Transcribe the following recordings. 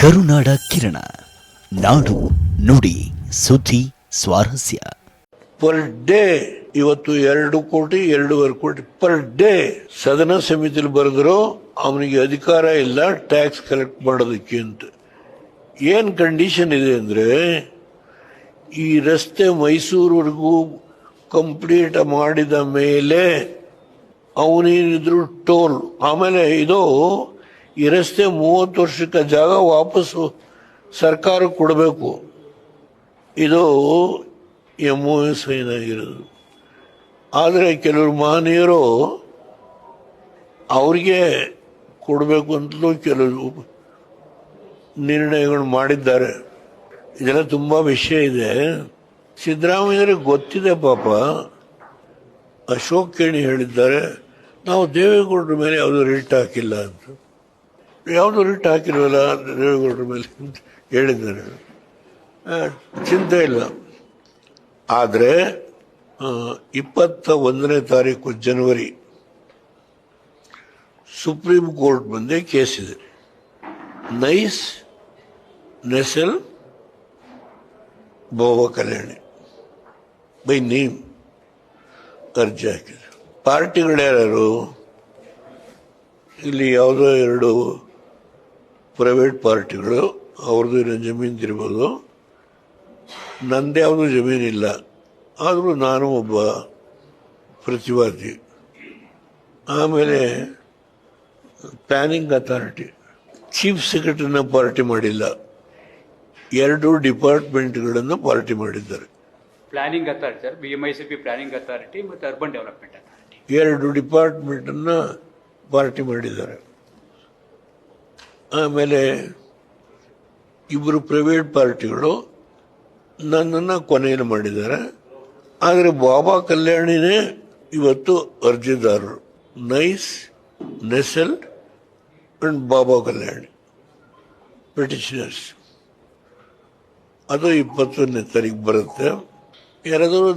ಕರುನಾಡ ಕಿರಣ. ನಾಡು ನುಡಿ, ಸುದ್ದಿ, ಸ್ವಾರಸ್ಯ. ಪರ್ ಡೇ, ಇವತ್ತು ಎರಡು ಕೋಟಿ, ಎರಡೂವರೆ ಕೋಟಿ ಪರ್ ಡೇ ಸದನ ಸಮಿತಿಯಲ್ಲಿ ಬರೆದ್ರು ಅವನಿಗೆ ಅಧಿಕಾರ ಇಲ್ಲ, ಟ್ಯಾಕ್ಸ್ ಕಲೆಕ್ಟ್ ಮಾಡೋದಕ್ಕೆ ಅಂತ. ಏನ್ ಕಂಡೀಷನ್ ಇದೆ ಅಂದ್ರೆ, ಈ ರಸ್ತೆ ಮೈಸೂರುವರೆಗೂ ಕಂಪ್ಲೀಟ್ ಮಾಡಿದ ಮೇಲೆ ಅವನೇನಿದ್ರು ಟೋಲ್. ಆಮೇಲೆ ಇದು ಈ ರಸ್ತೆ ಮೂವತ್ತು ವರ್ಷಕ್ಕೆ ಜಾಗ ವಾಪಸ್ಸು ಸರ್ಕಾರ ಕೊಡಬೇಕು. ಇದು ಎಂ ಒ ಎಸ್ ಐನಾಗಿರೋದು ಆದರೆ ಕೆಲವರು ಮಹನೀಯರು ಅವ್ರಿಗೆ ಕೊಡಬೇಕು ಅಂತಲೂ ಕೆಲವು ನಿರ್ಣಯಗಳು ಮಾಡಿದ್ದಾರೆ. ಇದೆಲ್ಲ ತುಂಬ ವಿಷಯ ಇದೆ. ಸಿದ್ದರಾಮಯ್ಯರಿಗೆ ಗೊತ್ತಿದೆ ಪಾಪ. ಅಶೋಕ್ ಕೇಣಿ ಹೇಳಿದ್ದಾರೆ. ನಾವು ದೇವೇಗೌಡರ ಮೇಲೆ ಯಾವುದು ರಿಟ್ ಹಾಕಿಲ್ಲ ಅಂತ. ಯಾವುದು ರಿಟ್ ಹಾಕಿಲ್ವಲ್ಲ ದೇವೇಗೌಡರ ಮೇಲೆ ಅಂತ ಹೇಳಿದ್ದಾರೆ. ಆ, ಚಿಂತೆ ಇಲ್ಲ. ಆದರೆ ಇಪ್ಪತ್ತ ಒಂದನೇ ತಾರೀಕು ಜನವರಿ ಸುಪ್ರೀಂ ಕೋರ್ಟ್ ಮುಂದೆ ಇದೆ. ನೈಸ್ ನೆಸೆಲ್ ಬೋವ ಕಲ್ಯಾಣಿ ಬೈ ನೇಮ್ ಅರ್ಜಿ ಹಾಕಿದೆ ಪಾರ್ಟಿಗಳ್ಯಾರು ಇಲ್ಲಿ ಯಾವುದೋ ಎರಡು ಪ್ರೈವೇಟ್ ಪಾರ್ಟಿಗಳು ಅವ್ರದ್ದು ಏನೋ ಜಮೀನು ತಿರ್ಬೋದು ನಂದ್ಯಾವುದು ಜಮೀನಿಲ್ಲ. ಆದರೂ ನಾನು ಒಬ್ಬ ಪ್ರತಿವಾದಿ. ಆಮೇಲೆ ಪ್ಲಾನಿಂಗ್ ಅಥಾರಿಟಿ. ಚೀಫ್ ಸೆಕ್ರೆಟರಿನ ಪಾರ್ಟಿ ಮಾಡಿಲ್ಲ. ಎರಡು ಡಿಪಾರ್ಟ್ಮೆಂಟ್ಗಳನ್ನು ಪಾರ್ಟಿ ಮಾಡಿದ್ದಾರೆ. Planning authority sir B M I C P planning authority ಮತ್ತು ಅರ್ಬನ್ ಡೆವಲಪ್ಮೆಂಟ್ ಅಥಾರಿಟಿ. ಎರಡು ಡಿಪಾರ್ಟ್ಮೆಂಟನ್ನು ಪಾರ್ಟಿ ಮಾಡಿದ್ದಾರೆ. ಆಮೇಲೆ ಇಬ್ಬರು ಪ್ರೈವೇಟ್ ಪಾರ್ಟಿಗಳು ನನ್ನನ್ನು ಕೊನೆಯಲ್ಲಿ ಮಾಡಿದ್ದಾರೆ. ಆದರೆ ಬಾಬಾ ಕಲ್ಯಾಣಿನೇ ಇವತ್ತು ಅರ್ಜಿದಾರರು. NICE, Nestle and Baba Kalyani petitioners ಅದು ಇಪ್ಪತ್ತೊಂದನೇ ತಾರೀಕು ಬರುತ್ತೆ. ಯಾರಾದರೂ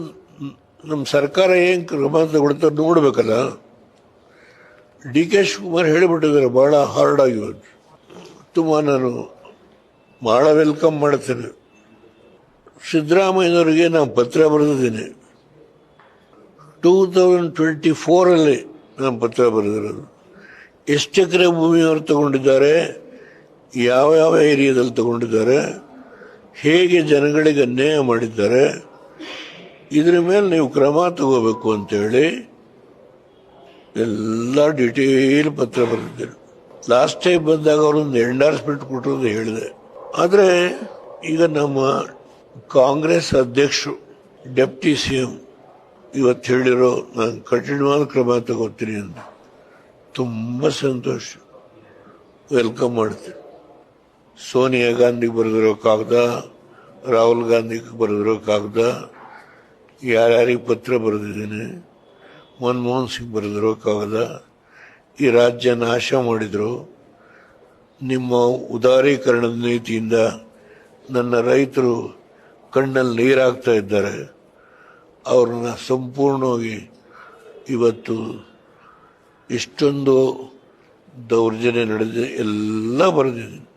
ನಮ್ಮ ಸರ್ಕಾರ ಏನು ಕ್ರಮ ತಗೊಳ್ತಾ ನೋಡಬೇಕಲ್ಲ? ಡಿ ಕೆ ಶಿವಕುಮಾರ್ ಹೇಳಿಬಿಟ್ಟಿದ್ದಾರೆ ಭಾಳ ಹಾರ್ಡ್ ಆಗಿರೋದು. ತುಂಬ ನಾನು ಭಾಳ ವೆಲ್ಕಮ್ ಮಾಡ್ತೇನೆ. ಸಿದ್ದರಾಮಯ್ಯನವರಿಗೆ ನಾನು ಪತ್ರ ಬರೆದಿದ್ದೀನಿ. ಟೂ ತೌಸಂಡ್ ಟ್ವೆಂಟಿ ಫೋರಲ್ಲಿ ನಾನು ಪತ್ರ ಬರೆದಿರೋದು. ಎಷ್ಟು ಎಕರೆ ಭೂಮಿಯವರು ತಗೊಂಡಿದ್ದಾರೆ? ಯಾವ ಯಾವ ಏರಿಯಾದಲ್ಲಿ ತಗೊಂಡಿದ್ದಾರೆ? ಹೇಗೆ ಜನಗಳಿಗೆ ಅನ್ಯಾಯ ಮಾಡಿದ್ದಾರೆ? ಇದ್ರ ಮೇಲೆ ನೀವು ಕ್ರಮ ತಗೋಬೇಕು ಅಂತೇಳಿ ಎಲ್ಲ ಡಿಟೇಲ್ ಪತ್ರ ಬರೆದಿದ್ದೇನೆ. ಲಾಸ್ಟ್ ಟೈಮ್ ಬಂದಾಗ ಅವರೊಂದು ಎಂಡಾರ್ಸ್ಮೆಂಟ್ ಕೊಟ್ಟರು ಹೇಳಿದೆ. ಆದರೆ ಈಗ ನಮ್ಮ ಕಾಂಗ್ರೆಸ್ ಅಧ್ಯಕ್ಷರು, ಡೆಪ್ಟಿ ಸಿ ಎಂ ಇವತ್ತು ಹೇಳಿರೋ ನಾನು ಕಠಿಣವಾದ ಕ್ರಮ ತಗೋತೀನಿ ಅಂತ ತುಂಬ ಸಂತೋಷ. ವೆಲ್ಕಮ್ ಮಾಡ್ತೀನಿ. ಸೋನಿಯಾ ಗಾಂಧಿಗೆ ಬರೆದಿರೋ ಕಾಗದ, ರಾಹುಲ್ ಗಾಂಧಿಗೆ ಬರೆದಿರೋ ಕಾಗದ, ಯಾರ್ಯಾರಿಗೆ ಪತ್ರ ಬರೆದಿದ್ದೀನಿ, ಮನಮೋಹನ್ ಸಿಂಗ್ ಬರೆದಿರೋ ಕಾಗದ ಈ ರಾಜ್ಯ ನಾಶ ಮಾಡಿದರು. ನಿಮ್ಮ ಉದಾರೀಕರಣದ ನೀತಿಯಿಂದ ನನ್ನ ರೈತರು ಕಣ್ಣಲ್ಲಿ ನೀರಾಗ್ತಾ ಇದ್ದಾರೆ. ಅವ್ರನ್ನ ಸಂಪೂರ್ಣವಾಗಿ ಇವತ್ತು ಇಷ್ಟೊಂದು ದೌರ್ಜನ್ಯ ನಡೆದಿದೆ. ಎಲ್ಲ ಬರೆದಿದ್ದೀನಿ.